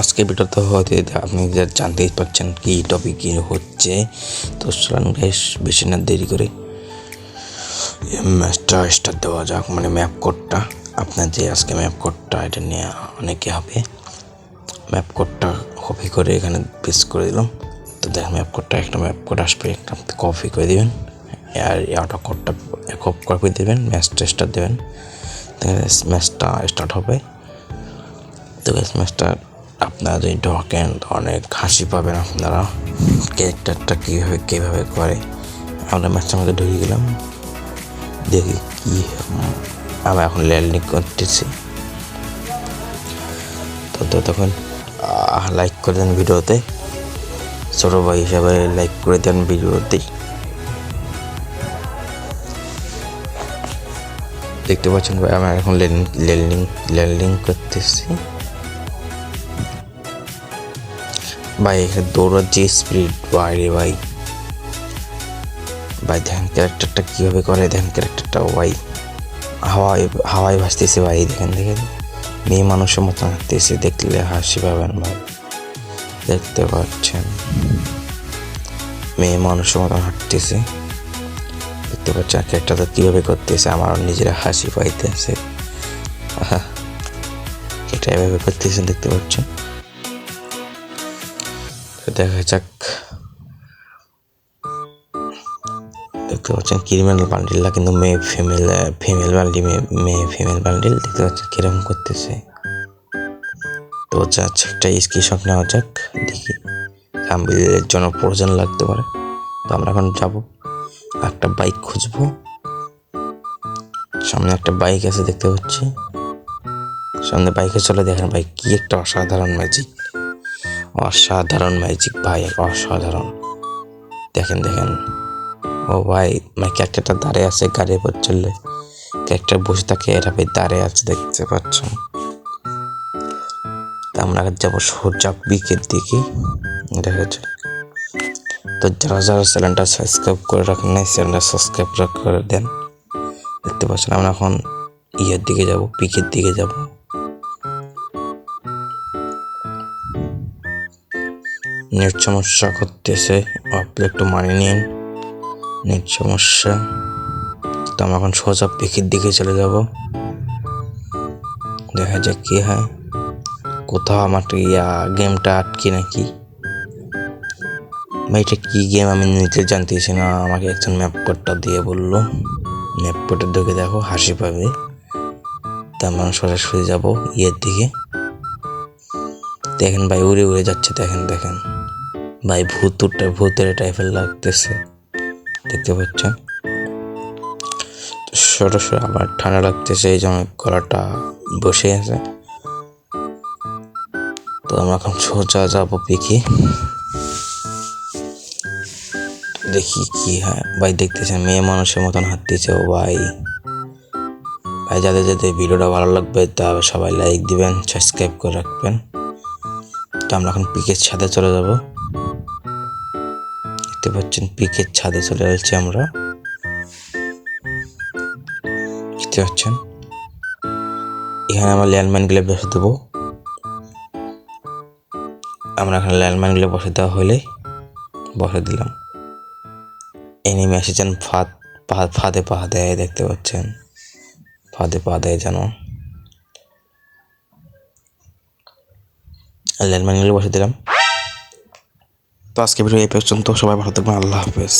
আজকে ভিডিওতে হতে আপনি জানতেই পারছেন কি টপিক কি হচ্ছে। তো চলুন বেশ বেশি না দেরি করে ম্যাচটা স্টার্ট দেওয়া যাক মানে ম্যাপ কোডটা আপনার যে আজকে ম্যাপ কোডটা এটা নিয়ে অনেকে হবে ম্যাপ কোডটা কপি করে এখানে পেস্ট করে দিলাম। তো দেখ ম্যাপ কোডটা একটা ম্যাপ কোড আসবে, একটা কপি করে দেবেন। আর অটো কোডটা কপ কপি দেবেন ম্যাচটা স্টার্ট দেবেন। ম্যাচটা স্টার্ট হবে। তো গ্যাস ম্যাচটা আপনারা যদি ঢোকেন অনেক হাসি পাবেন আপনারা। ক্যারেক্টারটা কীভাবে কীভাবে করে? আমরা ম্যাচটার মধ্যে ঢুকে গেলাম। দেখি কী আমি এখন ল্যান্ডিং করতেছি। তো তখন লাইক করে দেন ভিডিওতে। ছোটো ভাই হিসাবে লাইক করে দেন ভিডিওতে। দেখতে পাচ্ছেন ভাই, আমরা এখন ল্যান্ডিং ল্যান্ডিং ল্যান্ডিং করতেছি। ভাই এখানে দৌড়ার যে স্পিড বাইরে ভাই। ভাই, ধ্যান ক্যারেক্টারটা কীভাবে করে? ধ্যান ক্যারেক্টারটা ভাই, হাওয়ায় হাওয়ায় ভাসতেছে ভাই, দেখেন দেখেন। মেয়ে মানুষের মতন হাঁটতেছে, দেখলে হাসি পাবেন ভাই। দেখতে পাচ্ছেন। মেয়ে মানুষের মতন হাঁটতেছে। দেখতে পাচ্ছেন ক্যারেক্টারটা কীভাবে করতেছে আমার নিজেরা হাসি পাইতেছে। এটা এভাবে করতেছেন, দেখতে পাচ্ছেন। দেখা যাক। দেখতে পাচ্ছেন ক্রিমিনাল বান্ডিলটা কিন্তু মেয়ে ফিমেল ফিমেল বান্ডিল মেয়ে ফিমেল বান্ডিল দেখতে পাচ্ছেন কীরকম করতেছে। তো আচ্ছা একটা স্ক্রিনশট নেওয়া যাক, দেখি। কাম্বিলের জন্য প্রয়োজন লাগতে পারে। তো আমরা এখন যাব, একটা বাইক খুঁজবো। সামনে একটা বাইক আছে দেখতে পাচ্ছি। সামনে বাইকে চলে দেখেন বাইক কি একটা অসাধারণ ম্যাজিক অসাধারণ ম্যাজিক ভাই, অসাধারণ। দেখেন দেখেন। ও ভাই মানে ক্যারেক্টারটা দাঁড়িয়ে আছে গাড়ির উপর চললে ক্যারেক্টার বসে থাকে, এরা ভাই দাঁড়িয়ে আছে, দেখতে পাচ্ছ? আমরা যাব সোজা বিকের দিকে। দেখা যাচ্ছে তো যারা যারা চ্যানেলটা সাবস্ক্রাইব করে রাখেন নাই, চ্যানেলটা সাবস্ক্রাইব করে দেন দেখতে পাচ্ছেন, আমরা এখন ইয়ের দিকে যাব, পিকের দিকে যাব। নেট সমস্যা করতেছে আপনি একটু মানিয়ে নিন নেট সমস্যা। তো আমরা এখন সোজা পিকের দিকে চলে যাব। দেখা যাক কি হয়। কোথাও আমার ইয়া গেমটা আটকে নাকি? ভাই, এটা কী গেম? আমি নিজে জানতেছি না। আমাকে একজন ম্যাপ কোডটা দিয়ে বলল। ম্যাপ কোডে ঢুকে দেখো, হাসি পাবে। তা আমরা সরাসরি যাব ইয়ের দিকে। দেখেন ভাই, উড়ে উড়ে যাচ্ছে। দেখেন দেখেন। ভাই ভূতুরটা ভূতের টাইপের লাগতেছে। দেখতে পাচ্ছেন? সরাসরি আবার ঠান্ডা লাগতেছে, এই জন্য গলাটা বসে আছে। তো আমরা এখন সোজা যাব পিকে। দেখি কি হয়। ভাই, দেখতেছেন, মেয়ে মানুষের মতন হাঁটতেছে। ও ভাই ভাই, যাদের যাদের ভিডিওটা ভালো লাগবে তা সবাই লাইক দিবেন সাবস্ক্রাইব করে রাখবেন। তো আমরা এখন পিকের ছাদে চলে যাব। দেখতে পাচ্ছেন পিকের ছাদে চলে যাচ্ছি আমরা। দেখতে পাচ্ছেন? এখানে আমরা ল্যান্ডমাইনগুলো বসে দেবো। আমরা এখানে ল্যান্ডমাইনগুলো বসে দেওয়া হলে বসে দিলাম। এনিমি এসেছেন ফাঁদ, ফাঁদে পা দেয়, দেখতে পাচ্ছেন? ফাঁদে পা দেয় যেন। ল্যান্ডমাইনগুলো বসে দিলাম। তো আজকে ভিডিও এই পর্যন্ত। সবাই ভালো থাকবেন। আল্লাহ হাফেজ।